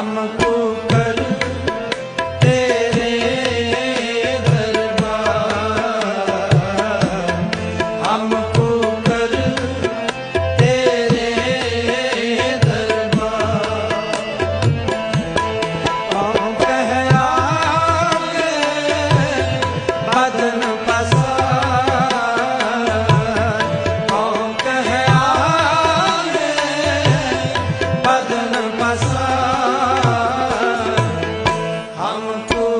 ਹਮ ਕੋ ਕਰ ਤੇਰੇ ਦਰਬਾਰ ਹਮ